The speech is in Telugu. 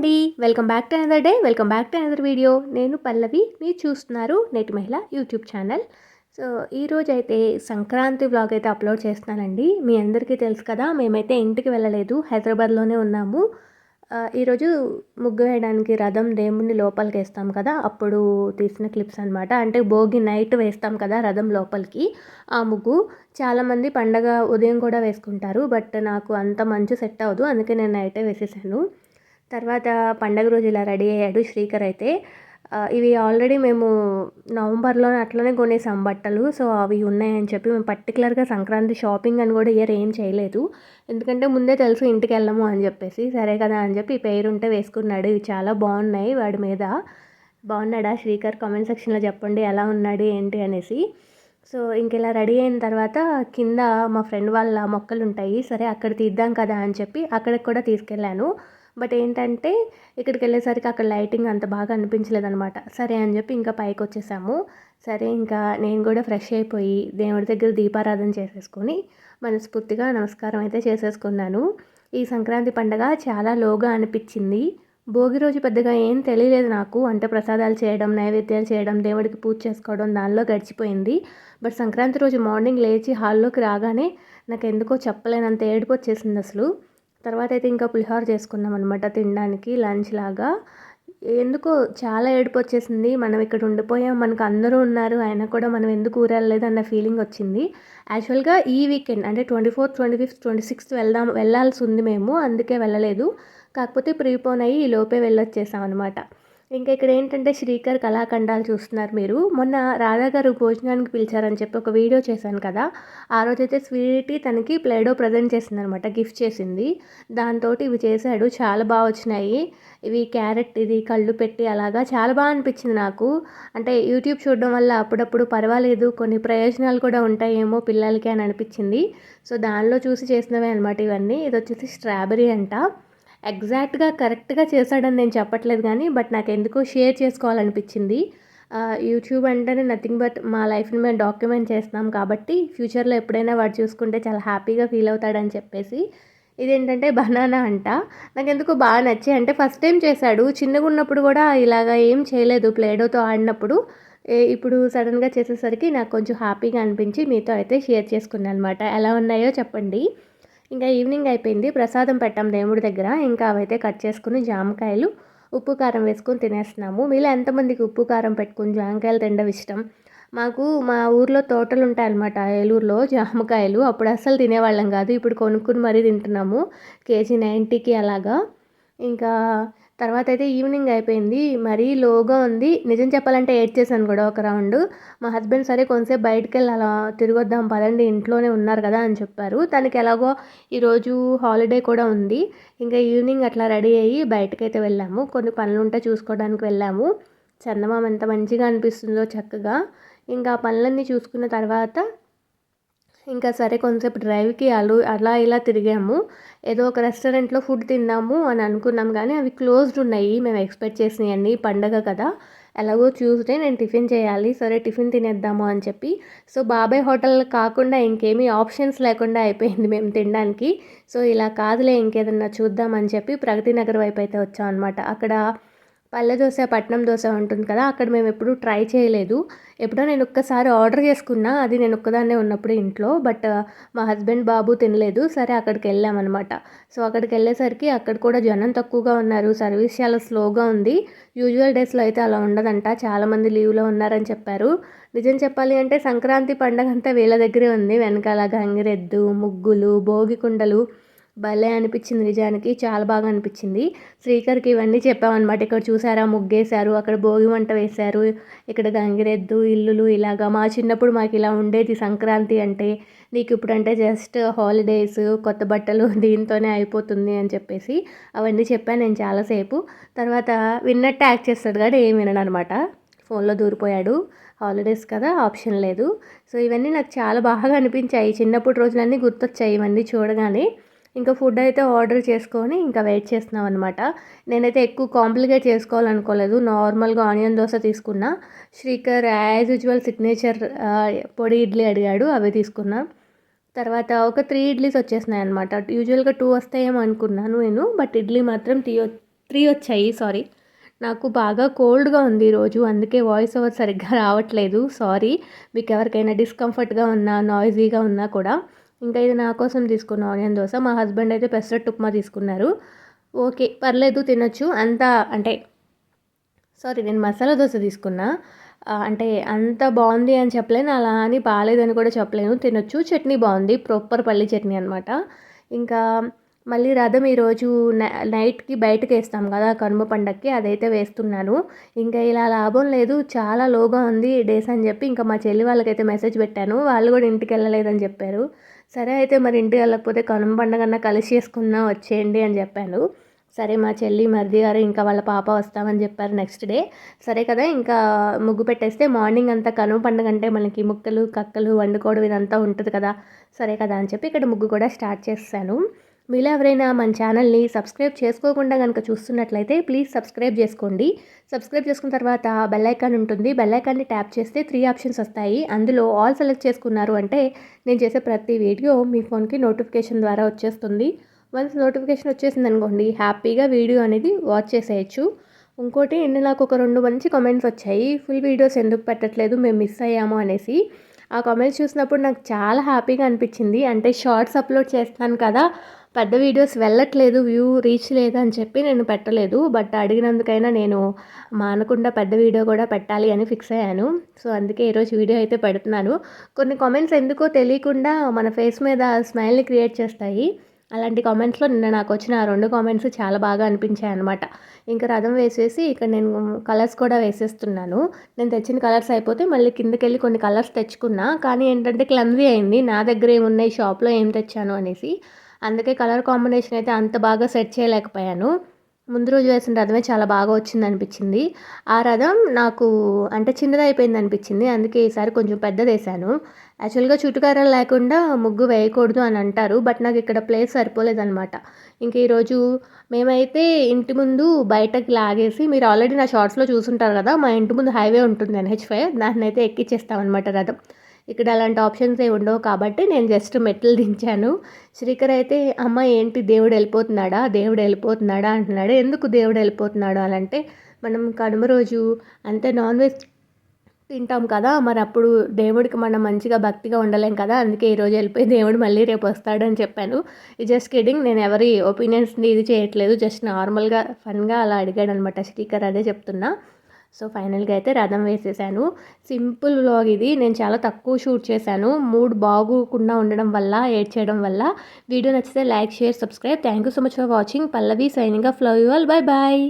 అండి. Welcome back to another day welcome back to another video నేను పల్లవి. మీరు చూస్తున్నారు నేటి మహిళ యూట్యూబ్ ఛానల్. సో ఈరోజు అయితే సంక్రాంతి బ్లాగ్ అయితే అప్లోడ్ చేస్తున్నానండి. మీ అందరికీ తెలుసు కదా మేమైతే ఇంటికి వెళ్ళలేదు. హైదరాబాద్లోనే ఉన్నాము. ఈరోజు ముగ్గు వేయడానికి రథం దేవుణ్ణి లోపలికి వేస్తాం కదా అప్పుడు తీసిన క్లిప్స్ అనమాట అంటే భోగి నైట్ వేస్తాం కదా రథం లోపలికి ఆ ముగ్గు. చాలామంది పండగ ఉదయం కూడా వేసుకుంటారు బట్ నాకు అంత మంచి సెట్ అవ్వదు. అందుకే నేను నైటే వేసేసాను. తర్వాత పండగ రోజు ఇలా రెడీ అయ్యాడు శ్రీకర్ అయితే. ఇవి ఆల్రెడీ మేము నవంబర్లో అట్లనే కొనేసాం బట్టలు. సో అవి ఉన్నాయని చెప్పి మేము పర్టికులర్గా సంక్రాంతి షాపింగ్ అని కూడా ఇయర్ ఏం చేయలేదు. ఎందుకంటే ముందే తెలుసు ఇంటికి వెళ్ళము అని చెప్పేసి. సరే కదా అని చెప్పి పేరుంటే పేరు ఉంటే వేసుకున్నాడు. ఇవి చాలా బాగున్నాయి వాడి మీద. బాగున్నాడా శ్రీకర్? కామెంట్ సెక్షన్లో చెప్పండి. ఎలా ఉన్నాడు? ఏంటి? అనేసి. సో ఇంక ఇలా రెడీ అయిన తర్వాత కింద మా ఫ్రెండ్ వాళ్ళ మొక్కలు ఉంటాయి సరే అక్కడ తీద్దాం కదా అని చెప్పి అక్కడికి కూడా తీసుకెళ్ళాను. బట్ ఏంటంటే ఇక్కడికి వెళ్ళేసరికి అక్కడ లైటింగ్ అంత బాగా అనిపించలేదనమాట సరే అని చెప్పి ఇంకా పైకి వచ్చేసాము. సరే ఇంకా నేను కూడా ఫ్రెష్ అయిపోయి దేవుడి దగ్గర దీపారాధన చేసేసుకొని మనస్ఫూర్తిగా నమస్కారం అయితే చేసేసుకున్నాను. ఈ సంక్రాంతి పండగ చాలా లోగా అనిపించింది. భోగి రోజు పెద్దగా ఏం తెలియలేదు నాకు. అంటే ప్రసాదాలు చేయడం నైవేద్యాలు చేయడం దేవుడికి పూజ చేసుకోవడం దానిలో గడిచిపోయింది. బట్ సంక్రాంతి రోజు మార్నింగ్ లేచి హాల్లోకి రాగానే నాకు ఎందుకో చెప్పలేనంత ఏడుపు వచ్చేసింది అసలు. తర్వాత అయితే ఇంకా పులిహోర చేసుకున్నాం అనమాట తినడానికి లంచ్ లాగా. ఎందుకో చాలా ఏడుపు వచ్చేసింది మనం ఇక్కడ ఉండిపోయాం మనకు అందరూ ఉన్నారు అయినా కూడా మనం ఎందుకు ఊరెళ్ళలేదు అన్న ఫీలింగ్ వచ్చింది. యాక్చువల్గా ఈ వీకెండ్ అంటే twenty fourth twenty fifth twenty sixth వెళ్దాం వెళ్ళాల్సి ఉంది మేము అందుకే వెళ్ళలేదు. కాకపోతే ప్రీపోన్ అయ్యి ఈ లోపే వెళ్ళొచ్చేసాం అనమాట ఇంకా ఇక్కడ ఏంటంటే శ్రీకర్ కళాఖండాలు చూస్తున్నారు మీరు. మొన్న రాధా గారు భోజనానికి పిలిచారని చెప్పి ఒక వీడియో చేశాను కదా. ఆ రోజైతే స్వీటీ తనకి ప్లేడో ప్రజెంట్ చేసింది అనమాట గిఫ్ట్ చేసింది. దాంతో ఇవి చేశాడు చాలా బాగా వచ్చినాయి. ఇవి క్యారెట్ ఇది కళ్ళు పెట్టి అలాగా చాలా బాగా అనిపించింది నాకు. అంటే యూట్యూబ్ చూడడం వల్ల అప్పుడప్పుడు పర్వాలేదు కొన్ని ప్రయోజనాలు కూడా ఉంటాయేమో పిల్లలకి అని అనిపించింది. సో దానిలో చూసి చేసినవే అనమాట ఇవన్నీ. ఇది వచ్చేసి స్ట్రాబెరీ అంట. ఎగ్జాక్ట్గా కరెక్ట్గా చేశాడని నేను చెప్పట్లేదు కానీ బట్ నాకు ఎందుకో షేర్ చేసుకోవాలనిపించింది. యూట్యూబ్ అంటేనే నథింగ్ బట్ మా లైఫ్ని మేము డాక్యుమెంట్ చేస్తున్నాం కాబట్టి ఫ్యూచర్లో ఎప్పుడైనా వాడు చూసుకుంటే చాలా హ్యాపీగా ఫీల్ అవుతాడని చెప్పేసి ఇదేంటంటే బనానా అంట. నాకు ఎందుకు బాగా నచ్చాయి. అంటే ఫస్ట్ టైం చేశాడు. చిన్నగా ఉన్నప్పుడు కూడా ఇలాగ ఏం చేయలేదు ప్లేడోతో ఆడినప్పుడు. ఇప్పుడు సడన్గా చేసేసరికి నాకు కొంచెం హ్యాపీగా అనిపించి మీతో అయితే షేర్ చేసుకున్నాను అనమాట ఎలా ఉన్నాయో చెప్పండి. ఇంకా ఈవినింగ్ అయిపోయింది. ప్రసాదం పెట్టాం దేవుడి దగ్గర. ఇంకా అవైతే కట్ చేసుకుని జామకాయలు ఉప్పు కారం వేసుకొని తినేస్తున్నాము. మీలో ఎంతమందికి ఉప్పు కారం పెట్టుకుని జామకాయలు తినడం ఇష్టం? మాకు మా ఊర్లో తోటలు ఉంటాయన్నమాట. ఏలూరులో జామకాయలు. అప్పుడు అస్సలు తినేవాళ్ళం కాదు. ఇప్పుడు కొనుక్కుని మరీ తింటున్నాము. కేజీ నైంటీకి అలాగా. ఇంకా తర్వాత అయితే ఈవినింగ్ అయిపోయింది. మరీ లోగా ఉంది. నిజం చెప్పాలంటే ఏడ్ చేశాను కూడా ఒక రౌండ్. మా హస్బెండ్ సరే కొంతసేపు బయటకు వెళ్ళి అలా తిరిగొద్దాం పదండి ఇంట్లోనే ఉన్నారు కదా అని చెప్పారు. తనకి ఎలాగో ఈరోజు హాలిడే కూడా ఉంది. ఇంకా ఈవినింగ్ అట్లా రెడీ అయ్యి బయటకైతే వెళ్ళాము. కొన్ని పనులు ఉంటే చూసుకోవడానికి వెళ్ళాము. చందమామ ఎంత మంచిగా అనిపిస్తుందో చక్కగా. ఇంకా పనులన్నీ చూసుకున్న తర్వాత ఇంకా సరే కొంతసేపు డ్రైవ్కి అలు అలా ఇలా తిరిగాము. ఏదో ఒక రెస్టారెంట్లో ఫుడ్ తిందాము అని అనుకున్నాం కానీ అవి క్లోజ్డ్ ఉన్నాయి. మేము ఎక్స్పెక్ట్ చేసినవన్నీ పండగ కదా. ఎలాగో చూస్తే నేను టిఫిన్ చేయాలి. సరే టిఫిన్ తినేద్దాము అని చెప్పి. సో బాబాయ్ హోటల్ కాకుండా ఇంకేమీ ఆప్షన్స్ లేకుండా అయిపోయింది మేము తినడానికి. సో ఇలా కాదులే ఇంకేదన్నా చూద్దామని చెప్పి ప్రగతి నగర్ వైపు అయితే వచ్చాం అనమాట అక్కడ పల్లె దోశ పట్నం దోశ ఉంటుంది కదా అక్కడ మేము ఎప్పుడూ ట్రై చేయలేదు. ఎప్పుడో నేను ఒక్కసారి ఆర్డర్ చేసుకున్నా అది నేను ఒక్కదాన్నే ఉన్నప్పుడు ఇంట్లో బట్ మా హస్బెండ్ బాబు తినలేదు సరే అక్కడికి వెళ్ళామన్నమాట. సో అక్కడికి వెళ్ళేసరికి అక్కడ కూడా జనం తక్కువగా ఉన్నారు సర్వీస్ చాలా స్లోగా ఉంది. యూజువల్ డేస్లో అయితే అలా ఉండదంట చాలామంది లీవ్లో ఉన్నారని చెప్పారు. నిజం చెప్పాలి అంటే సంక్రాంతి పండగ అంతా వీళ్ళ దగ్గరే ఉంది వెనకాల గంగిరెద్దు ముగ్గులు భోగి కుండలు భలే అనిపించింది నిజానికి చాలా బాగా అనిపించింది. శ్రీకర్కి ఇవన్నీ చెప్పామన్నమాట. ఇక్కడ చూసారా ముగ్గేశారు అక్కడ భోగి మంట వేశారు ఇక్కడ గంగిరెద్దు ఇల్లులు ఇలాగా. మా చిన్నప్పుడు మాకు ఇలా ఉండేది సంక్రాంతి అంటే నీకు ఇప్పుడు అంటే జస్ట్ హాలిడేస్ కొత్త బట్టలు దీంతోనే అయిపోతుంది అని చెప్పేసి అవన్నీ చెప్పాను నేను చాలాసేపు. తర్వాత విన్నట్టు యాక్ట్ చేస్తాడు కానీ ఏం వినడు అనమాట ఫోన్లో దూరిపోయాడు. హాలిడేస్ కదా ఆప్షన్ లేదు. సో ఇవన్నీ నాకు చాలా బాగా అనిపించాయి. చిన్నప్పుడు రోజులన్నీ గుర్తొచ్చాయి ఇవన్నీ చూడగానే. ఇంకా ఫుడ్ అయితే ఆర్డర్ చేసుకొని ఇంకా వెయిట్ చేస్తున్నాం అనమాట నేనైతే ఎక్కువ కాంప్లికేట్ చేసుకోవాలనుకోలేదు. నార్మల్గా ఆనియన్ దోశ తీసుకున్నా. శ్రీకర్ యాజ్ యూజువల్ సిగ్నేచర్ పొడి ఇడ్లీ అడిగాడు అవి తీసుకున్నా. తర్వాత ఒక త్రీ ఇడ్లీస్ వచ్చేసినాయి అనమాట యూజువల్గా టూ వస్తాయేమో అనుకున్నాను నేను బట్ ఇడ్లీ మాత్రం త్రీ త్రీ వచ్చాయి సారీ నాకు బాగా కోల్డ్గా ఉంది ఈరోజు అందుకే వాయిస్ ఓవర్ సరిగ్గా రావట్లేదు సారీ మీకు ఎవరికైనా డిస్కంఫర్ట్గా ఉన్నా నాయిజీగా ఉన్నా కూడా. ఇంకా ఇది నా కోసం తీసుకున్న ఆనియన్ దోశ. మా హస్బెండ్ అయితే పెసరట్ ఉప్మా తీసుకున్నారు. ఓకే పర్లేదు తినొచ్చు. అంత అంటే సారీ నేను మసాలా దోశ తీసుకున్నా. అంటే అంత బాగుంది అని చెప్పలేను. అలా అని బాగాలేదని కూడా చెప్పలేను. తినొచ్చు. చట్నీ బాగుంది. ప్రాపర్ పల్లి చట్నీ అనమాట ఇంకా మళ్ళీ రథం ఈరోజు నైట్కి బయటకు వేస్తాం కదా కనుమ పండక్కి. అదైతే వేస్తున్నాను. ఇంకా ఇలా లాభం లేదు. చాలా లోగా ఉంది డేస్ అని చెప్పి. ఇంకా మా చెల్లి వాళ్ళకైతే మెసేజ్ పెట్టాను. వాళ్ళు కూడా ఇంటికి వెళ్ళలేదని చెప్పారు. సరే అయితే మరి ఇంటికి వెళ్ళకపోతే కనుమ పండగన్నా కలిసి చేసుకుందాం వచ్చేయండి అని చెప్పాను. సరే మా చెల్లి మరిది గారు ఇంకా వాళ్ళ పాప వస్తామని చెప్పారు నెక్స్ట్ డే. సరే కదా ఇంకా ముగ్గు పెట్టేస్తే మార్నింగ్ అంతా కనుమ పండుగ అంటే మనకి ముక్కలు కక్కలు వండుకోవడం ఇదంతా ఉంటుంది కదా. సరే కదా అని చెప్పి ఇక్కడ ముగ్గు కూడా స్టార్ట్ చేస్తాను మీలో ఎవరైనా మన ఛానల్ని సబ్స్క్రైబ్ చేసుకోకుండా కనుక చూస్తున్నట్లయితే ప్లీజ్ సబ్స్క్రైబ్ చేసుకోండి. సబ్స్క్రైబ్ చేసుకున్న తర్వాత బెల్ ఐకాన్ ఉంటుంది. బెల్ ఐకాన్ని ట్యాప్ చేస్తే త్రీ ఆప్షన్స్ వస్తాయి. అందులో ఆల్ సెలెక్ట్ చేసుకున్నారు అంటే నేను చేసే ప్రతి వీడియో మీ ఫోన్కి నోటిఫికేషన్ ద్వారా వచ్చేస్తుంది. వన్స్ నోటిఫికేషన్ వచ్చేసింది అనుకోండి హ్యాపీగా వీడియో అనేది వాచ్ చేసేయచ్చు. ఇంకోటి నిన్న నాకు ఒక రెండు మంచి కామెంట్స్ వచ్చాయి. ఫుల్ వీడియోస్ ఎందుకు పెట్టట్లేదు? మేము మిస్ అయ్యాము అనేసి. ఆ కామెంట్స్ చూసినప్పుడు నాకు చాలా హ్యాపీగా అనిపించింది. అంటే షార్ట్స్ అప్లోడ్ చేస్తాను కదా పెద్ద వీడియోస్ వెళ్ళట్లేదు వ్యూ రీచ్ లేదు అని చెప్పి నేను పెట్టలేదు. బట్ అడిగినందుకైనా నేను మానకుండా పెద్ద వీడియో కూడా పెట్టాలి అని ఫిక్స్ అయ్యాను. సో అందుకే ఈరోజు వీడియో అయితే పెడుతున్నాను. కొన్ని కామెంట్స్ ఎందుకో తెలియకుండా మన ఫేస్ మీద స్మైల్ని క్రియేట్ చేస్తాయి. అలాంటి కామెంట్స్లో నిన్న నాకు వచ్చిన ఆ రెండు కామెంట్స్ చాలా బాగా అనిపించాయి అనమాట ఇంకా రథం వేసేసి ఇక్కడ నేను కలర్స్ కూడా వేసేస్తున్నాను. నేను తెచ్చిన కలర్స్ అయిపోతే మళ్ళీ కిందకి వెళ్ళి కొన్ని కలర్స్ తెచ్చుకున్నా. కానీ ఏంటంటే క్లమ్జీ అయింది. నా దగ్గర ఏమున్నాయి? షాప్లో ఏం తెచ్చాను అనేసి. అందుకే కలర్ కాంబినేషన్ అయితే అంత బాగా సెట్ చేయలేకపోయాను. ముందు రోజు వేసిన రథమే చాలా బాగా వచ్చింది అనిపించింది ఆ రథం నాకు అంటే చిన్నది అయిపోయింది అనిపించింది అందుకే ఈసారి కొంచెం పెద్దది వేసాను యాక్చువల్గా చుట్టుకారాలు లేకుండా ముగ్గు వేయకూడదు అని అంటారు. బట్ నాకు ఇక్కడ ప్లేస్ సరిపోలేదనమాట ఇంక ఈరోజు మేమైతే ఇంటి ముందు బయటకు లాగేసి మీరు ఆల్రెడీ నా షార్ట్స్లో చూసుంటారు కదా మా ఇంటి ముందు హైవే ఉంటుంది ఎన్హెచ్ ఫైవ్. దాన్ని అయితే ఎక్కిచ్చేస్తామన్నమాట రథం. ఇక్కడ అలాంటి ఆప్షన్స్ ఏ ఉండవు కాబట్టి నేను జస్ట్ మెట్లు దించాను. శ్రీకర్ అయితే అమ్మ ఏంటి దేవుడు వెళ్ళిపోతున్నాడా? దేవుడు వెళ్ళిపోతున్నాడా? అంటున్నాడు. ఎందుకు దేవుడు వెళ్ళిపోతున్నాడు? అని అంటే మనం కనుమ రోజు అంతే నాన్ వెజ్ తింటాం కదా మరి అప్పుడు దేవుడికి మనం మంచిగా భక్తిగా ఉండలేం కదా అందుకే ఈరోజు వెళ్ళిపోయి దేవుడు మళ్ళీ రేపు వస్తాడని చెప్పాను. జస్ట్ కిడింగ్ నేను ఎవరి ఒపీనియన్స్ని ఇది చేయట్లేదు. జస్ట్ నార్మల్గా ఫన్గా అలా అడిగాడు అనమాట స్పీకర్ అదే చెప్తున్నా. సో ఫైనల్గా అయితే రథం వేసేసాను. సింపుల్ వ్లాగ్ ఇది. నేను చాలా తక్కువ షూట్ చేశాను. మూడ్ బాగోకుండా ఉండడం వల్ల ఏడ్ చేయడం వల్ల. వీడియో నచ్చితే like share subscribe. Thank you so much for watching. Pallavi signing off love you all. Bye.